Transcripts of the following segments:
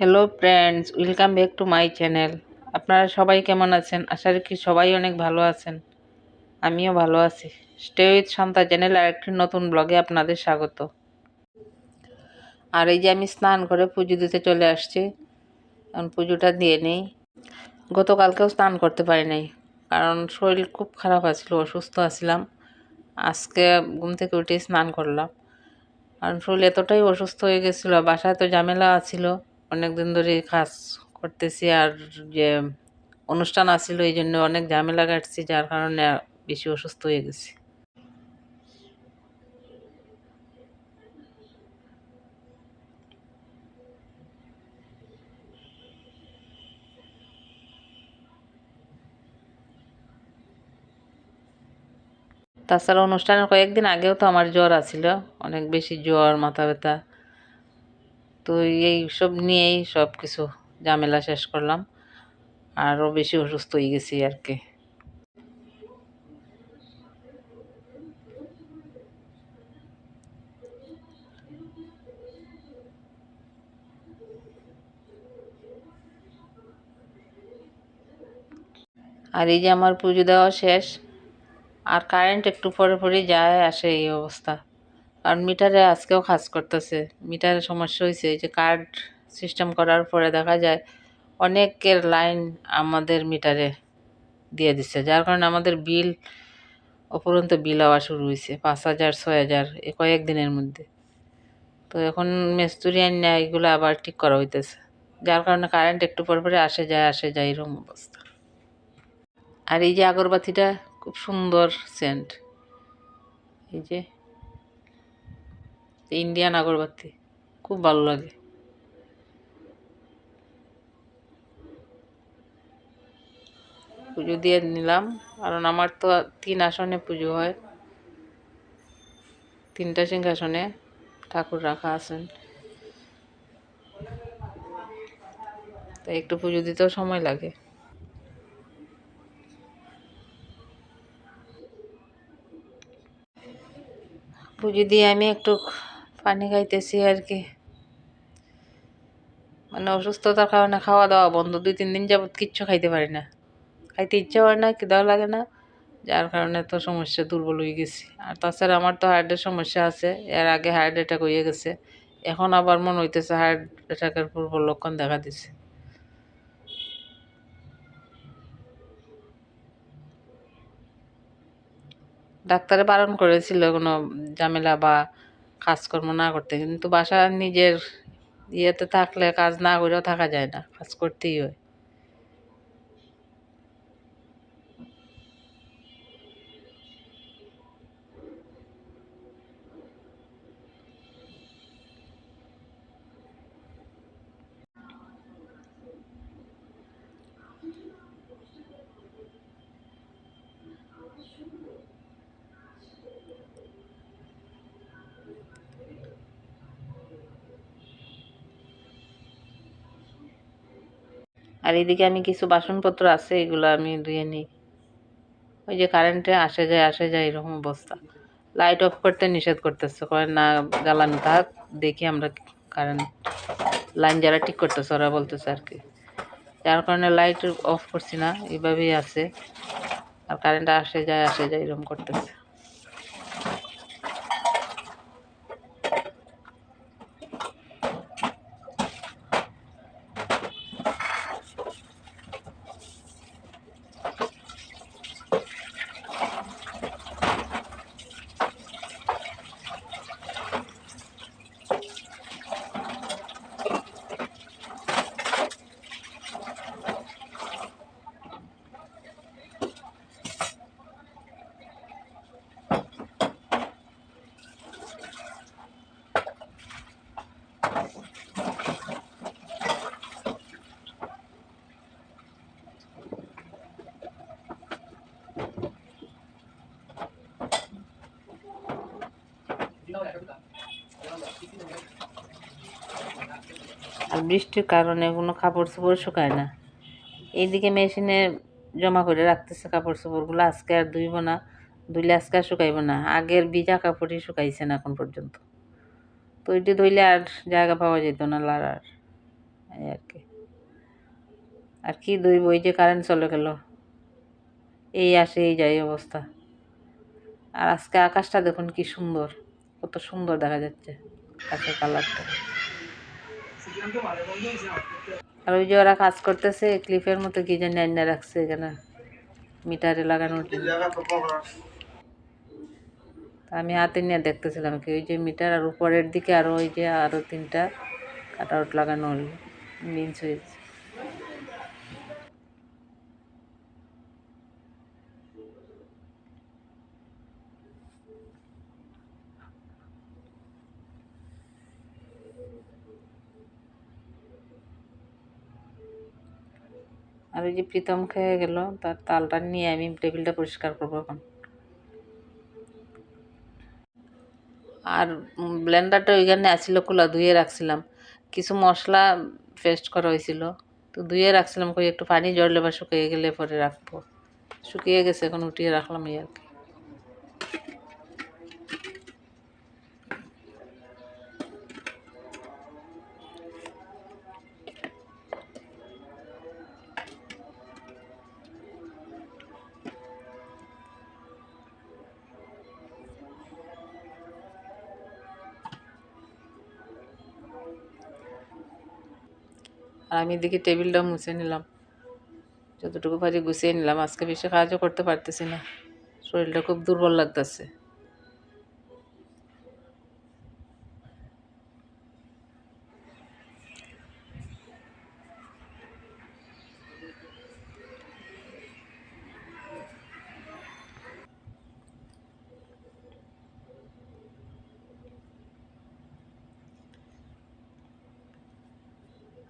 Hello friends welcome back to my channel আপনারা সবাই কেমন আছেন? আশা রাখি সবাই অনেক ভালো আছেন। আমিও ভালো আছি। স্টে উইথ শান্তা চ্যানেল আর একটি নতুন ব্লগে আপনাদের স্বাগত। আর এই যে আমি স্নান করে পুজো দিতে চলে আসছি। এখন পুজোটা দিয়ে নেই। গতকালকেও স্নান করতে পারি নাই। কারণ শরীর খুব খারাপ আছিল, অসুস্থ আছিলাম। আজকে ঘুম থেকে উঠে স্নান করলাম। কারণ শরীর এতটাই অসুস্থ হয়ে গেছিল, বাসায় তো ঝামেলা আছিল। অনেক দিন ধরে কাজ করতেছি আর যে অনুষ্ঠান আসছিল এই জন্য অনেক ঝামেলা কাটছি, যার কারণে বেশি অসুস্থ হয়ে গেছি। তাছাড়া অনুষ্ঠানের কয়েকদিন আগেও তো আমার জ্বর আছিল, অনেক বেশি জ্বর, মাথা ব্যথা। তো এই সব নিয়েই সব কিছু ঝামেলা শেষ করলাম। আরও বেশি অসুস্থ হয়ে গেছি আর কি। আর এই যে আমার পুজো দেওয়া শেষ, আর কারেন্ট একটু পরে পরে যায় আসে এই অবস্থা। কারণ মিটারে আজকেও কাজ করতেছে। মিটারে সমস্যা হয়েছে এই যে কার্ড সিস্টেম করার পরে দেখা যায় অনেকের লাইন আমাদের মিটারে দিয়ে দিচ্ছে যার কারণে আমাদের বিল অপরন্ত বিল আওয়া শুরু হয়েছে পাঁচ হাজার, ছয় হাজার, এ কয়েকদিনের মধ্যে। তো এখন মেস্তুরি আনিয়া এগুলো আবার ঠিক করা হইতেছে। যার কারণে কারেন্ট একটু পর পরে আসে যায় আসে যায় এরকম অবস্থা। আর এই যে আগরবাতিটা খুব সুন্দর সেন্ট এই যে ইন্ডিয়ান আগরবাতি। খুব ভালো লাগে। পুজো দিয়ে নিলাম। কারণ আমার তো তিন আসনে পুজো হয়। তিনটা সিংহাসনে ঠাকুর রাখা আছেন। তাই একটু পুজো দিতেও সময় লাগে। পুজো দিয়ে আমি একটু পানি খাইতেছি আর কি। মানে অসুস্থতার কারণে খাওয়া দাওয়া বন্ধ। দুই, তিন দিন যাবত কিচ্ছু খাইতে পারি না। খাইতে ইচ্ছা হয় না, খিদাও লাগে না। যার কারণে তো সমস্যা দুর্বল হয়ে গেছি। আর তাছাড়া আমার তো হার্টের সমস্যা আছে। এর আগে হার্ট অ্যাটাক হয়ে গেছে। এখন আবার মনে হইতেছে হার্ট অ্যাটাকের পূর্ব লক্ষণ দেখা দিছে। ডাক্তারে বারণ করেছিল কোনো ঝামেলা বা কাজকর্ম না করতে। কিন্তু বাসা নিজের ইয়েতে থাকলে কাজ না করেও থাকা যায় না, কাজ করতেই হয়। আর এদিকে আমি কিছু বাসনপত্র আছে, এগুলো আমি ধুয়ে নিই। ওই যে কারেন্টে আসে যায় আসে যায় এরকম অবস্থা। লাইট অফ করতে নিষেধ করতেছে, কয় না জ্বালানো থাক, দেখি আমরা কারেন্ট লাইন যারা ঠিক করতেছে, ওরা বলতেছে আর কি। যার কারণে লাইট অফ করছি না এইভাবেই আছে। আর কারেন্ট আসে যায় আসে যায় এরকম করতেছে। আর বৃষ্টির কারণে কোনো কাপড় চোপড় শুকায় না। এইদিকে মেশিনে জমা করে রাখতেছে কাপড় চোপড়গুলো আজকে আর ধুইব না, ধুইলে আজকে আর শুকাইব না। আগের ভিজা কাপড়ই শুকাইছে না এখন পর্যন্ত। তো ওইটি ধুইলে আর জায়গা পাওয়া যেত না লাড়ার, এই আর কি। আর কি দুই বই যে কারেন্ট চলে গেল। এই আসে, এই যায় এই অবস্থা। আর আজকে আকাশটা দেখুন কি সুন্দর, কত সুন্দর দেখা যাচ্ছে। আকাশের কালারটা আর ওই যে ওরা কাজ করতেছে ক্লিপের মতো কি জানি আইনা রাখছে এখানে, মিটারে লাগানোর জন্য। আমি হাতে নিয়ে দেখতেছিলাম কি, ওই যে মিটার আর উপরের দিকে আরও ওই যে আরও তিনটা কাট আউট লাগানো মেন সুইচ আর ওই যে প্রীতম খেয়ে গেল, তার তালটা নিয়ে আমি টেবিলটা পরিষ্কার করব এখন। আর ব্লেন্ডারটা ওইখানে আসছিল খোলা ধুয়ে রাখছিলাম। কিছু মশলা পেস্ট করা হয়েছিল, তো ধুয়ে রাখছিলাম কই একটু পানি জড়লে বা শুকিয়ে গেলে পরে রাখব। শুকিয়ে গেছে, এখন উঠিয়ে রাখলাম এই আর কি। আর আমি এদিকে টেবিলটা মুছে নিলাম। যতটুকু পারি গুছিয়ে নিলাম। আজকে বেশি কাজও করতে পারতেছি না। শরীরটা খুব দুর্বল লাগতেছে।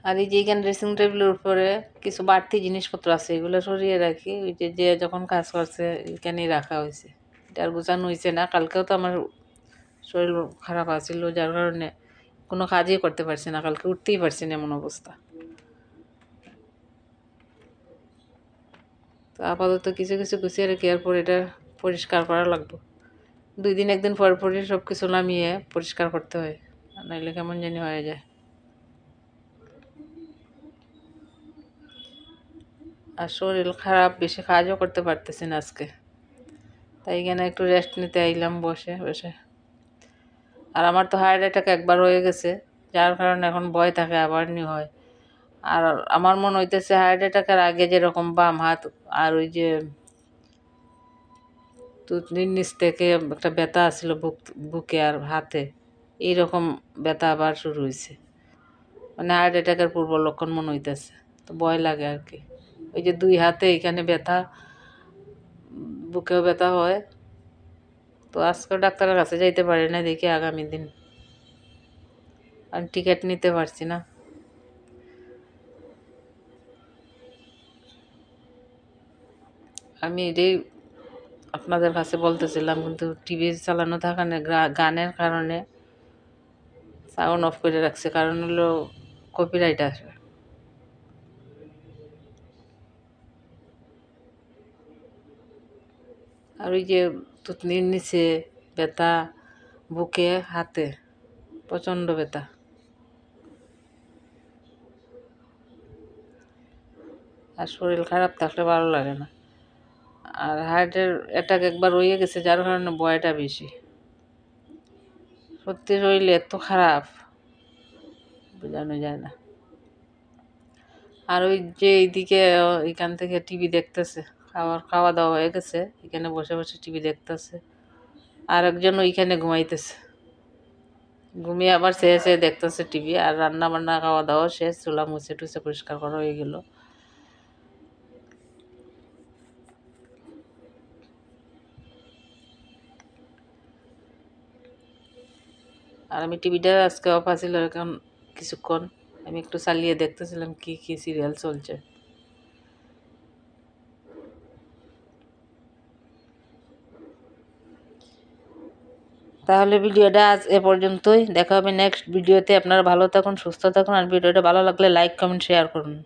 আর এই যে এখানে ড্রেসিং টেবিলের উপরে কিছু বাড়তি জিনিসপত্র আছে, এগুলো সরিয়ে রাখি। ওই যে যে যখন কাজ করছে, এখানেই রাখা হয়েছে। এটা আর গোছানো হয়েছে না। কালকেও তো আমার শরীর খারাপ আছিল যার কারণে কোনো কাজই করতে পারছি না। কালকে উঠতেই পারছি না এমন অবস্থা। তো আপাতত কিছু কিছু গুছিয়ে রেখে, এরপর এটা পরিষ্কার করা লাগবে। দুই দিন, একদিন পর পরই সব কিছু নামিয়ে পরিষ্কার করতে হয়। নাইলে কেমন জানি হয়ে যায়। আর শরীর খারাপ, বেশি কাজও করতে পারতেছি না আজকে। তাই এখানে একটু রেস্ট নিতে আইলাম বসে বসে। আর আমার তো হার্ট অ্যাটাক একবার হয়ে গেছে, যার কারণে এখন ভয় থাকে, আবার নি হয়। আর আমার মনে হইতেছে হার্ট অ্যাটাকের আগে যেরকম বাম হাত আর ওই যে তুতনির নিচ থেকে একটা ব্যথা আসছিল বুক, বুকে আর হাতে, এইরকম ব্যথা আবার শুরু হয়েছে মানে হার্ট অ্যাটাকের পূর্ব লক্ষণ মনে হইতেছে, তো ভয় লাগে আর কি। ওই যে দুই হাতে এখানে ব্যথা, বুকেও ব্যথা হয়। তো আজকে ডাক্তারের কাছে যাইতে পারি না দেখি আগামী দিন। আমি টিকিট নিতে পারছি না। আমি এটাই আপনাদের কাছে বলতেছিলাম, কিন্তু টিভি চালানো থাকানে গানের কারণে সাউন্ড অফ করে রাখছে। কারণ হলো কপিরাইট আসবে। আর ওই যে তুতনির নিচে ব্যথা, বুকে, হাতে, প্রচণ্ড ব্যথা। আর শরীর খারাপ থাকলে ভালো লাগে না। আর হার্টের অ্যাটাক একবার রয়ে গেছে, যার কারণে বয়টা বেশি। সত্যি শরীর এত খারাপ, বোঝানো যায় না। আর ওই যে এইদিকে এখান থেকে টিভি দেখতেছে। খাওয়ার খাওয়া দাওয়া হয়ে গেছে, এখানে বসে বসে টিভি দেখতেছে। আর একজন ওইখানে ঘুমাইতেছে। ঘুমিয়ে আবার চেয়ে চেয়ে দেখতেছে টিভি আর রান্না বান্না খাওয়া দাওয়া শেষ, চুলা মুছে টুছে পরিষ্কার করা হয়ে গেল। আর আমি টিভিটা আজকে অফ আছিল, এখন কিছুক্ষণ। আমি একটু চালিয়ে দেখতেছিলাম কি কি সিরিয়াল চলছে। তাহলে ভিডিওটা আজ এ পর্যন্তই। দেখা হবে নেক্সট ভিডিওতে। আপনারা ভালো থাকুন, সুস্থ থাকুন, আর ভিডিওটা ভালো লাগলে লাইক কমেন্ট শেয়ার করুন।